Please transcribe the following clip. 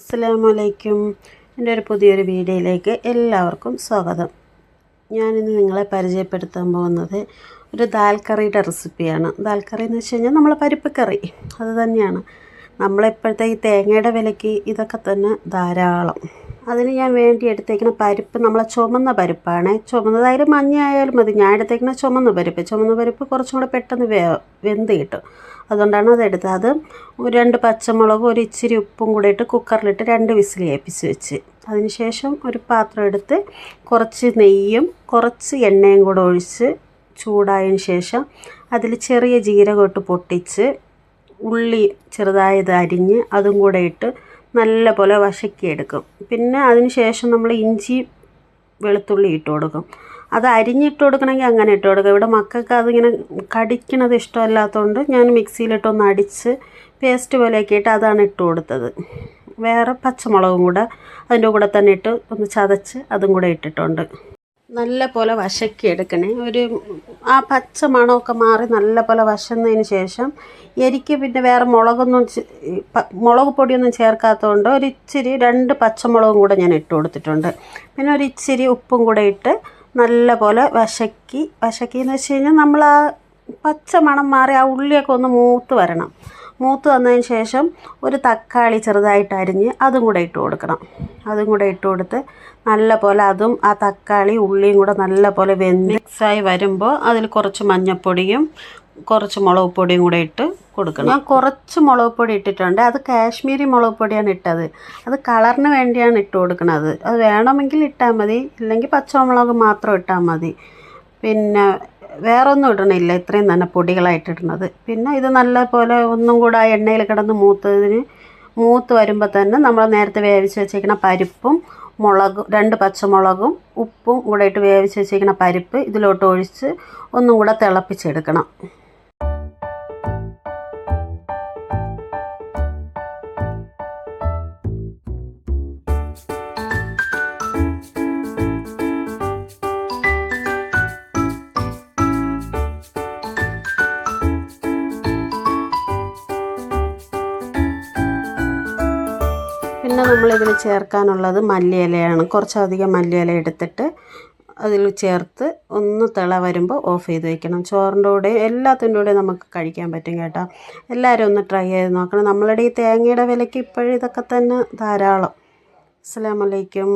അസ്സലാമലൈക്കും. എന്റെ ഒരു പുതിയൊരു വീഡിയോയിലേക്ക് എല്ലാവർക്കും സ്വാഗതം. ഞാനിന്ന് നിങ്ങളെ പരിചയപ്പെടുത്താൻ പോകുന്നത് ഒരു ദാൽ കറിയുടെ റെസിപ്പിയാണ്. ദാൽ കറി എന്ന് വെച്ച് കഴിഞ്ഞാൽ നമ്മളെ പരിപ്പ് കറി. അത് തന്നെയാണ്. നമ്മളിപ്പോഴത്തെ ഈ തേങ്ങയുടെ വിലയ്ക്ക് ഇതൊക്കെ തന്നെ ധാരാളം. അതിന് ഞാൻ വേണ്ടി എടുത്തേക്കുന്ന പരിപ്പ് നമ്മളെ ചുമന്ന പരിപ്പാണ്. ചുമന്നതായാലും മഞ്ഞ ആയാലും മതി. ഞാൻ എടുത്തേക്കുന്ന ചുമന്ന പരിപ്പ്. ചുമന്ന പരിപ്പ് കുറച്ചും കൂടെ പെട്ടെന്ന് വേ വെന്ത് കിട്ടും. അതുകൊണ്ടാണ് അതെടുത്തത് അത് രണ്ട് പച്ചമുളകും ഒരു ഇച്ചിരി ഉപ്പും കൂടെ ഇട്ട് കുക്കറിലിട്ട് രണ്ട് വിസിൽ ഏൽപ്പിച്ച് വെച്ച്. അതിനുശേഷം ഒരു പാത്രം എടുത്ത് കുറച്ച് നെയ്യും കുറച്ച് എണ്ണയും കൂടെ ഒഴിച്ച് ചൂടായതിന് ശേഷം അതിൽ ചെറിയ ജീരകം ഇട്ട് പൊട്ടിച്ച് ഉള്ളി ചെറുതായത് അരിഞ്ഞ് അതും കൂടെ ഇട്ട് നല്ല പോലെ വശക്കിയെടുക്കും. പിന്നെ അതിന് ശേഷം നമ്മൾ ഇഞ്ചി വെളുത്തുള്ളി ഇട്ട് കൊടുക്കും അത് അരിഞ്ഞിട്ട് കൊടുക്കണമെങ്കിൽ അങ്ങനെ ഇട്ട് കൊടുക്കുക ഇവിടെ മക്കൾക്ക് അതിങ്ങനെ കടിക്കണത് ഇഷ്ടമല്ലാത്തതുകൊണ്ട് ഞാൻ മിക്സിയിലിട്ടൊന്ന് അടിച്ച് പേസ്റ്റ് പോലെയൊക്കെ ഇട്ട് അതാണ് ഇട്ട് കൊടുത്തത്. വേറെ പച്ചമുളകും കൂടെ അതിന്റെ കൂടെ തന്നെ ഇട്ട് ഒന്ന് ചതച്ച് അതും കൂടെ ഇട്ടിട്ടുണ്ട്. നല്ല പോലെ വശക്കി എടുക്കണേ. ഒരു ആ പച്ച മണമൊക്കെ മാറി നല്ല പോലെ വശന്നതിന് ശേഷം എനിക്ക് പിന്നെ വേറെ മുളകൊന്നും മുളക് പൊടിയൊന്നും ചേർക്കാത്തതുകൊണ്ട് ഒരു ഇച്ചിരി രണ്ട് പച്ചമുളകും കൂടെ ഞാൻ ഇട്ട് കൊടുത്തിട്ടുണ്ട്. പിന്നെ ഒരു ഇച്ചിരി ഉപ്പും കൂടെ ഇട്ട് നല്ല പോലെ വശക്കി വശക്കി എന്ന് വെച്ച് കഴിഞ്ഞാൽ നമ്മൾ ആ പച്ച മണം മാറി ആ ഉള്ളിയൊക്കെ ഒന്ന് മൂത്ത് വരണം. മൂത്ത് വന്നതിന് ശേഷം ഒരു തക്കാളി ചെറുതായിട്ട് അരിഞ്ഞ് അതും കൂടെ ഇട്ട് കൊടുക്കണം. അതും കൂടെ ഇട്ട് കൊടുത്ത് നല്ല പോലെ അതും ആ തക്കാളി ഉള്ളിയും കൂടെ നല്ല പോലെ വെന്ത് മിക്സായി വരുമ്പോൾ അതിൽ കുറച്ച് മഞ്ഞൾപ്പൊടിയും കുറച്ച് മുളക് പൊടിയും കൂടെ ഇട്ട് കൊടുക്കണം. ഞാൻ കുറച്ച് മുളക് പൊടി ഇട്ടിട്ടുണ്ട്. അത് കാശ്മീരി മുളക് പൊടിയാണ് ഇട്ടത്. അത് കളറിന് വേണ്ടിയാണ് ഇട്ട് കൊടുക്കുന്നത്. അത് വേണമെങ്കിൽ ഇട്ടാൽ മതി. ഇല്ലെങ്കിൽ പച്ചമുളക് മാത്രം ഇട്ടാൽ മതി. പിന്നെ വേറൊന്നും ഇടണില്ല. ഇത്രയും തന്നെ പൊടികളായിട്ട് ഇടുന്നത് പിന്നെ ഇത് നല്ല പോലെ ഒന്നും കൂടെ എണ്ണയിൽ കിടന്ന് മൂത്തതിന് മൂത്ത് വരുമ്പോൾ തന്നെ നമ്മൾ നേരത്തെ വേവിച്ച് വെച്ചേക്കുന്ന പരിപ്പും മുളകും രണ്ട് പച്ചമുളകും ഉപ്പും കൂടെ ഇട്ട് വേവിച്ച് വെച്ചേക്കുന്ന പരിപ്പ് ഇതിലോട്ട് ഒഴിച്ച് ഒന്നും കൂടെ തിളപ്പിച്ചെടുക്കണം. പിന്നെ നമ്മളിതിൽ ചേർക്കാനുള്ളത് മല്ലിയിലയാണ്. കുറച്ചധികം മല്ലിയില എടുത്തിട്ട് അതിൽ ചേർത്ത് ഒന്ന് തിള വരുമ്പോൾ ഓഫ് ചെയ്ത് വെക്കണം. ചോറിന്റെ കൂടെ എല്ലാത്തിന്റെ കൂടെ നമുക്ക് കഴിക്കാൻ പറ്റും കേട്ടോ. എല്ലാവരും ഒന്ന് ട്രൈ ചെയ്ത് നോക്കണം. നമ്മളുടെ ഈ തേങ്ങയുടെ വിലയ്ക്ക് ഇപ്പോഴും ഇതൊക്കെ തന്നെ ധാരാളം. അസ്സലാമലൈക്കും